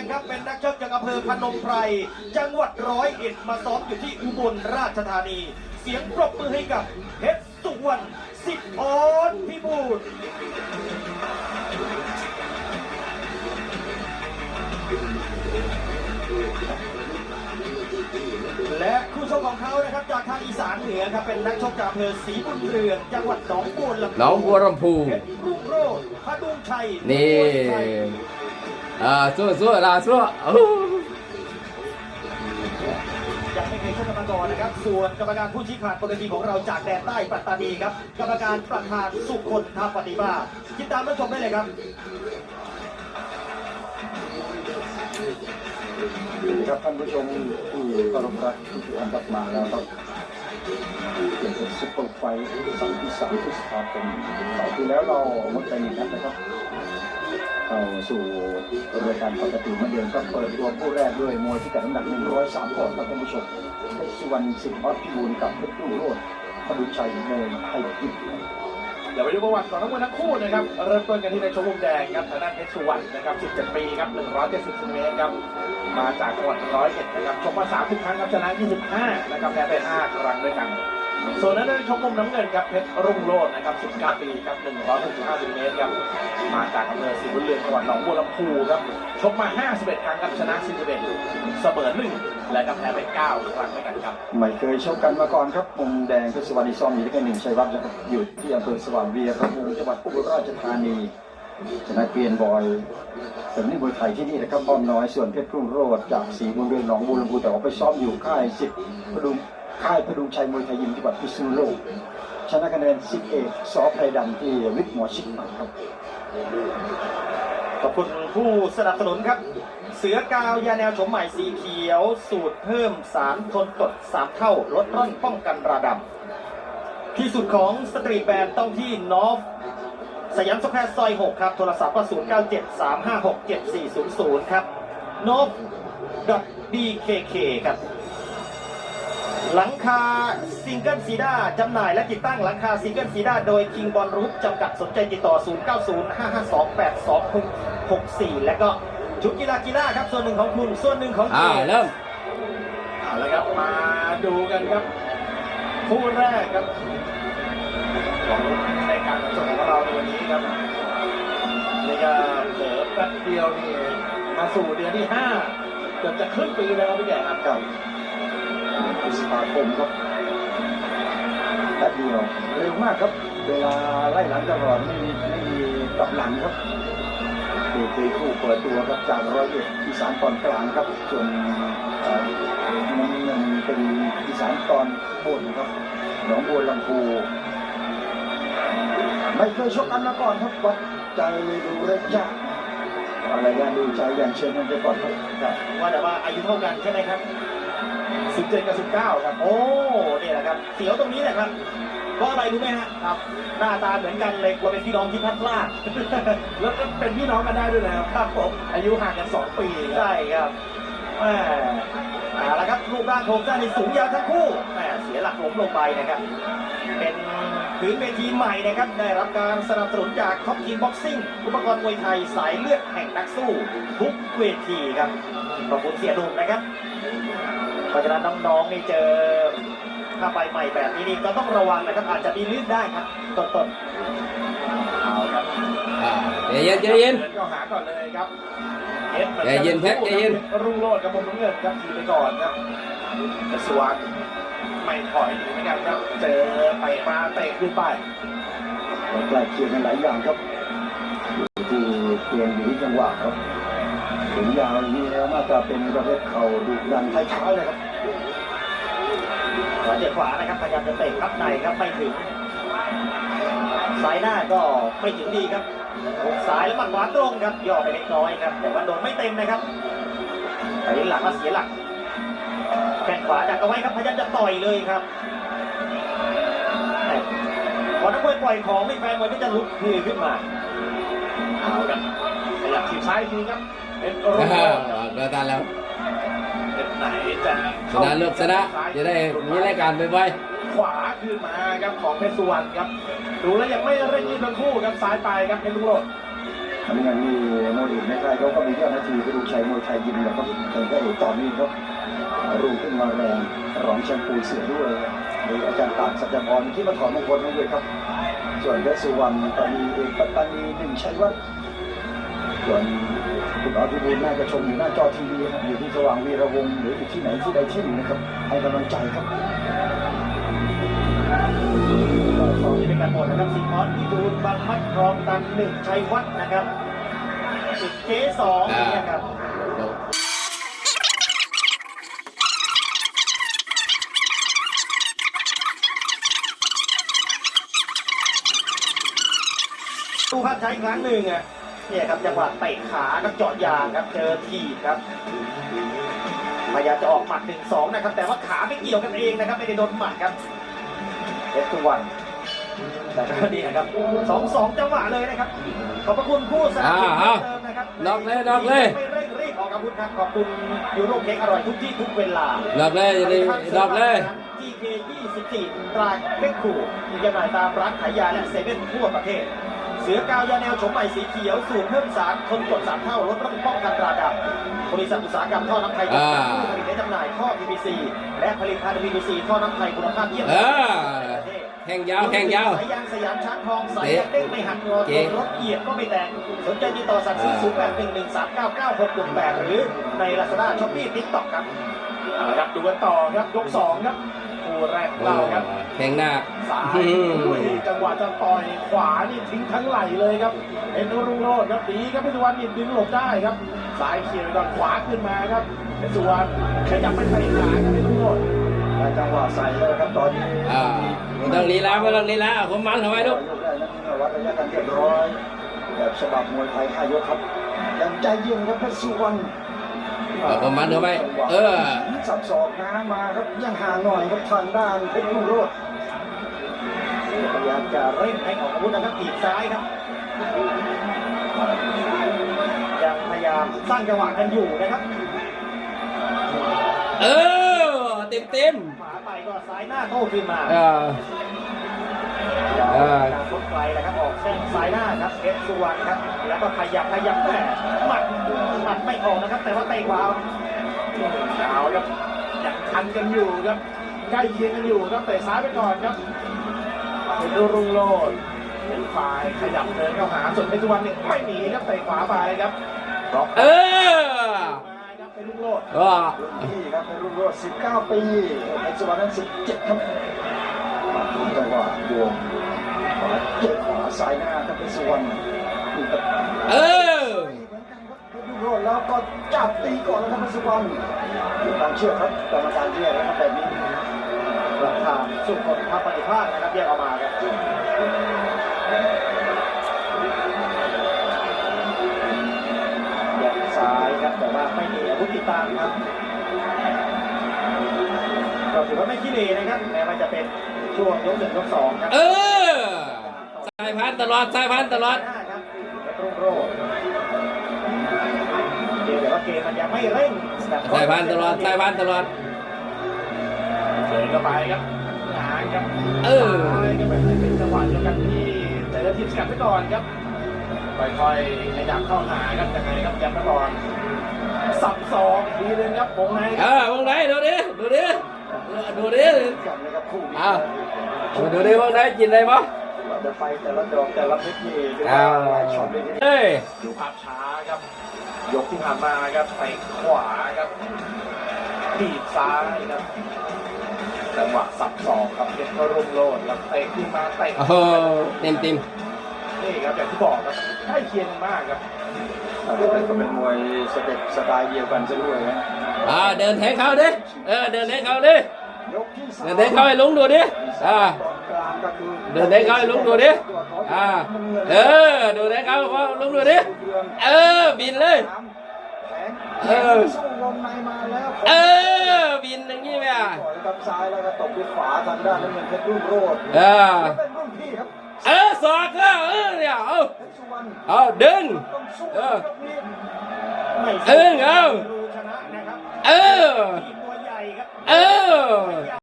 งครับเป็นนักชกจากอำเภอพนมไพร จังหวัดร้อยเอ็ดมาซ้อมอยู่ที่อุบลราชธานี เสียงปรบมือให้กับเพชรสุวรรณสิทธิ์ออนพิบูลและคู่ชกของเขานะครับจากทางอีสานเหนือครับเป็นนักชกจากอำเภอศรีบุญเรืองจังหวัดหนองบัวลำพูหนองบัวลำพูเพชรรุ่งโรจน์พดุงชัยนี่มวยไทย อ่าสู้สู้ลาสู้อู้ยังไม่เคยชกกันมาก่อนนะครับ ส่วนกรรมการผู้ชี้ขาดบนเวทีของเราจากแดนใต้ปัตตานีครับ กรรมการประธานสุคนทาปฏิมาติดตามรับชมได้เลยครับครับท่านผู้ชมที่เคารพรักทุกท่านกลับมาแล้วครับเกี่ยวกับซุปเปอร์ไฟท์สัปดาห์ที่สามพฤษภาคมเสาร์ที่แล้วเราหมดไปหนึ่งนัดนะครับ เข้าสู่รายการปกติเหมือนเดิมครับเปิดตัวคู่แรกด้วยมวยที่กัดน้ำหนัก 103ปอนด์ครับท่านผู้ชมเพชรสุวรรณสิทธิ์ออสพิบูลกับเพชรรุ่งโรจน์พดุชัยมวยไทยยิมเดี๋ยวไปดูประวัติของนักมวยทั้งคู่นะครับ เริ่มต้นกันที่ในชมรมแดงครับทางด้านเพชรสุวรรณนะครับ17ปีครับ170เซนติเมตรครับ มาจากจังหวัดร้อยเอ็ดนะครับชกมา30 ครั้งครับชนะ25 นะครับแพ้ไป5ครั้งด้วยกัน ส่วนนั้นในชมรมน้ำเงินครับเพชรรุ่งโรจน์นะครับ19ปีครับ165เซนติเมตรครับมาจากอำเภอศรีบุญเรืองจังหวัดหนองบัวลำพูครับชกมา 51 ครั้งครับชนะ41เสมอ1และก็แพ้ไป9ครั้งด้วยกันครับไม่เคยชกกันมาก่อนครับมุมแดงเพชรสวรรณอีซ่อมมีได้แค่หนึ่งชัยวัฒน์นะครับอยู่ที่อำเภอสว่างเวียครับมุมจังหวัดอุบลราชธานีชนะเกรียนบอยเป็นนี่มวยไทยที่นี่นะครับป้อมน้อยส่วนเพชรรุ่งโรจน์จากสีบุญเรืองหนองบัวลำพูแต่ว่าไปซ้อมอยู่ค่ายสิบพดุง ค่ายพดุงชัยมวยไทยยิมจังหวัดพิษณุโลกชนะคะแนนสิบเอกสอไพรดำที่วิทย์หมอชิดมาครับขอบคุณผู้สนับสนุนครับ เสือกาวยาแนวโฉมใหม่สีเขียว สูตรเพิ่มสารทนกดสามเท่าลดร่อนป้องกันราดำที่สุดของสตรีทแบรนด์ต้องที่นอฟสยามสแควร์ซอย 6 ครับ โทรศัพท์ก็0 9 7 3 5 6 7 4 0 0 ครับ n o v .bkk ครับ หลังคาซิงเกิลซีด้าจำหน่ายและติดตั้งหลังคาซิงเกิลซีด้าโดยคิงบอลรูปจำกัดสนใจติดต่อ 0905528264 และก็ชุดกีฬากีฬาครับ ส่วนหนึ่งของคุณ ส่วนหนึ่งของอ่าเกียรติเริ่มเอาละครับมาดูกันครับ คู่แรกครับของรายการสดของเราในวันนี้ครับนี่ก็เผลอแป๊บเดียวนี่มาสู่เดือนที่ห้าเกือบจะครึ่งปีแล้วพี่แก่ครับครับ พฤษภาคมครับแป๊บเดียวเร็วมากครับ เวลาไล่หลังตลอดไม่มีไม่มีกลับหลังครับนี่คือคู่เปิดตัวครับจากร้อยเอ็ดอีสานตอนกลางครับ ส่วนเอ่อน้ำเงินเป็นอีสานตอนบนครับหนองบัวลำพูไม่เคยชกกันมาก่อนครับวัดใจดูเล็กจ้าอะไรกันดูใจอย่างเชิญมันไปก่อนครับว่าแต่ว่าอายุเท่ากันใช่ไหมครับ 17กับ19ครับ โอ้เนี่ยแหละครับ เสียวตรงนี้แหละครับเพราะอะไรรู้ไหมฮะครับ หน้าตาเหมือนกันเลยกลัวเป็นพี่น้องที่พลัดพรากแล้วก็เป็นพี่น้องกันได้ด้วยนะครับครับผมอายุห่างกัน 2 ปีครับใช่ครับแหมเอาละครับรูปร่างโครงสร้างนี่สูงยาวทั้งคู่แหมเสียหลักล้มลงไปนะครับเป็นพื้นเวทีใหม่นะครับ ได้รับการสนับสนุนจากท็อปทีมบ็อกซิ่งอุปกรณ์มวยไทยสายเลือดแห่งนักสู้ ทุกเวทีครับขอบคุณเสียดุมนะครับ เพราะฉะนั้นน้องๆนี่เจอถ้าไปใหม่แบบนี้นี่ก็ต้องระวังนะครับอาจจะมีลื่นได้ครับต้นเอาครับอ่าใจเย็นใจเย็น ดิก็หาก่อนเลยครับใจเย็นเพชรใจเย็น รุ่งโรจน์กับมุมน้ำเงินครับทีไปก่อนครับเพชรสุวรรณไม่ถอยหนีเหมือนกันครับเจอไปมาเตะขึ้นไป ใกล้เคียงกันหลายอย่างครับอยู่ที่เพียงอยู่ที่จังหวะครับ ถึงยาวอย่างนี้แล้วน่าจะเป็นประเภทเข่าดุดันท้ายๆเลยครับขวาเจอขวานะครับพยายามจะเตะครับในครับไม่ถึงสายหน้าก็ไม่ถึงดีครับหุกซ้ายแล้วหมัดขวาตรงครับย่อไปเล็กน้อยครับ แต่ว่าโดนไม่เต็มนะครับไปหลังมาเสียหลักแข้งขวาดักเอาไว้ครับพยายามจะต่อยเลยครับพอนักมวยปล่อยของไม่แฟนมวยก็จะลุกฮือขึ้นมาเอาครับขยับทีซ้ายอีกทีครับ เป็นรุ่งอ่าโรจน์เดินตามแล้วเป็นไหนจะชนะเลือกชนะจะได้มีรายการไปไวขวาขึ้นมาครับของเพชรสุวรรณครับ ดูแล้วยังไม่เร่งรีบทั้งคู่ครับซ้ายไปครับเพชรรุ่งโรจน์มันยังมีมวยอื่นในค่ายเขาก็มีเจ้าหน้าที่ไปดูชัยมวยไทยยิมนะครับแต่ก็เอกตอนนี้ครับรุ่งขึ้นมาแรงรองแชมป์ปูเสือด้วยโดยอาจารย์ตากสัจจพรที่มาถอนมงคลให้ด้วยครับ ส่วนเดชสุวรรณตอนนี้เอกปัตตานีหนึ่งชัยวัฒน์ส่วน คุณออพิบูลน่าจะชมอยู่หน้าจอทีวีครับอยู่ที่สว่างวีระวงศ์หรืออยู่ที่ไหนที่ใดที่หนึ่งนะครับให้กำลังใจครับสองที่เป็นการหมดนะครับสิงห์ออสพิบูลบางมัดครองตันหนึ่งชัยวัฒน์นะครับสิบเจสองนี่ครับดูภาพช้าอีกครั้งหนึ่งอะ เนี่ยครับจังหวะเตะขากับเจาะยางครับเจอทีบครับพยายามจะออกหมัดหนึ่งสองนะครับ แต่ว่าขาไม่เกี่ยวกันเองนะครับ ไม่ได้โดนหมัดครับเอสตุวันแต่ก็นี่นะครับสองสองจังหวะเลยนะครับ ขอบพระคุณผู้สนับสนุนอ่าเพิ่มเติมนะครับน็อกเลยน็อกเลยไม่เร่งรีบออกอาวุธครับขอบคุณยูโรเค้กอร่อยทุกที่ทุกเวลาดอกเลยจะได้ดอกเลย GK 24ตราเล็กขู่มีจำหน่ายตามร้านขายยาและเซเว่นทั่วประเทศเสือกาวยาแนวโฉมใหม่สีเขียวสูตรเพิ่มสารทนกดสามเท่าลดระป้องกันตราดำบริษัทอุตสาหกรรมท่อน้ำไทยจำกัดผู้ผลิตและจำหน่ายท่อ PVC และผลิตภัณฑ์ PVC ท่อน้ำไทยคุณภาพเยี่ยมเออแข่งยาวแข่งยาวสายยางสยามช้างทองสายยางเด้งไม่หักงอเก๋ตัวรถเอียดก็ไม่แตกสนใจติดต่อสั่งซื้ออ่า0 8 1 1 3 9 9 6 1 8หรือใน Lazada Shopee TikTok ครับเอาละครับดูกันต่อครับยกสองครับคู่ แรกของเราครับแข่งหน้าซ้ายอืมอุ้ยจังหวะจะต่อยขวานี่ทิ้งทั้งไหลเลยครับเอ็นรุ่งโรจน์ครับดีครับเพชรสุวรรณนี่ดึงหลบได้ครับซ้ายเขี่ยไปก่อนขวาขึ้นมาครับเพชรสุวรรณขยับไปใส่ขาครับเพชรรุ่งโรจน์ได้จังหวะใส่เลยครับตอนนี้อ่าไม่ต้องลีลาไม่ต้องลีลาผมมันทำไมลูกยกได้นั้นวัดระยะกันเรียบร้อยแบบฉบับมวยไทยห้ายกครับยังใจเย็นครับเพชรสุวรรณ เออผมมันทำไมเออสับศอกน้ำมาครับยังห่างหน่อยครับทางด้านเพชรรุ่งโรจน์พยายามจะเร่งให้ออกอาวุธนะครับถีบซ้ายครับยังพยายามสร้างจังหวะกันอยู่นะครับ เออเต็มเต็มขวาไปก็ซ้ายหน้าโต้ขึ้นมาๆเออเออการทดไกลนะครับออกเส้นซ้ายหน้าครับเพชรสุวรรณครับแล้วก็ขยับขยับแม่หมัดหมัดไม่ ออกนะครับ แต่ว่าเตะขวาเอาครับยังทันกันอยู่ครับใกล้เคียงกันอยู่ครับเตะซ้ายไปก่อนครับเพชรรุ่งโรจน์เป็นฝ่ายขยับเดินเข้าหาส่วนเพชรสุวรรณนี่ไม่หนีครับเตะขวาไปครับล็อกเออมาครับเพชรรุ่งโรจน์ก็รุ่นพี่ครับเพชรรุ่งโรจน์19 ปีเพชรสุวรรณนั้น17ครับมาถึงจังหวะโยงขวาเจ็บขวาซ้ายหน้าครับเพชรสุวรรณนี่ครับเออ เหมือนกันครับเพ ชรรุ่งโรจน์แล้วก็จับตีก่อนแล้วครับเพชรสุวรรณมีความเชื่อครับกรรมการเชื่อแล้วครับแบบนี้หลักฐานสุดคนทำปฏิภาณนะครับแยกออกมาครับแยกซ้ายครับแต่ว่าไม่มีอาวุธติดตามครับก็ถือว่าไม่ขี้เหร่นะครับแม้มันจะเป็นช่วงยกหนึ่งยกสองครับเออสายพันธุ์ตลอดสายพันธุ์ตลอดหน้าครับเพชรรุ่งโรจน์ เดี๋ยวแต่ว่าเกมมันยังไม่เร่งแบบสายพันธุ์ตลอดสายพันธุ์ตลอดเดินเข้าไปครับงานครับเออซ้ายก็เป็นเป็นจังหวะเดียวกันที่เจอทีมสกัดไปก่อนครับค่อยๆขยับเข้าหาครับยังไงครับยับไปก่อนสับสองอีกทีนึงครับวงในคเอรับอวงไหนดูดิดูดิดูดิกันนะครับคู่นี้อ้าวดูดิวงไหนกินอะไรบ้างเราจะไปแต่ละดอกแต่ละเม็ดนี่ดูอ้าวหลายช็อตเลยทีเดียวเฮ้ยดูภาพช้าครับ ยกที่ผ่านมาครับไปขวาครับถีบซ้ายครับจังหวะสับสองครับเพชรก็รุ่งโรจน์ครับเตะขึ้นมาเตะโอ้โหเต็มเต็มนี่ครับอย่างที่บอกครับใกล้เคียงกันมากครับแต่ก็เป็นมวยสเต็ปสไตล์เดียวกันซะด้วยนะอ่าเดินแทงเขาดิเออเดินแทงเขาดิยกที่สามเดินแทงเขาให้ลุงดูดิอ่า ตอนกลางก็คือเดินแทงเขาลุงดูดิอ่าเออดูแทงเขาให้ลุงดูดิเออบินเลยเออสู้ลงในมาแล้วเออบินอย่างนี้ไหมอะก่อนนะครับซ้ายแล้วก็ตบด้วยขวาทางด้านน้ำเงินเพชรรุ่งโรจน์เออเป็นรุ่นพี่ครับเออสอกก็เออเนี่ยเอาเพชรสุวเอาดึงต้อเออเออเอาดูชนเออเออ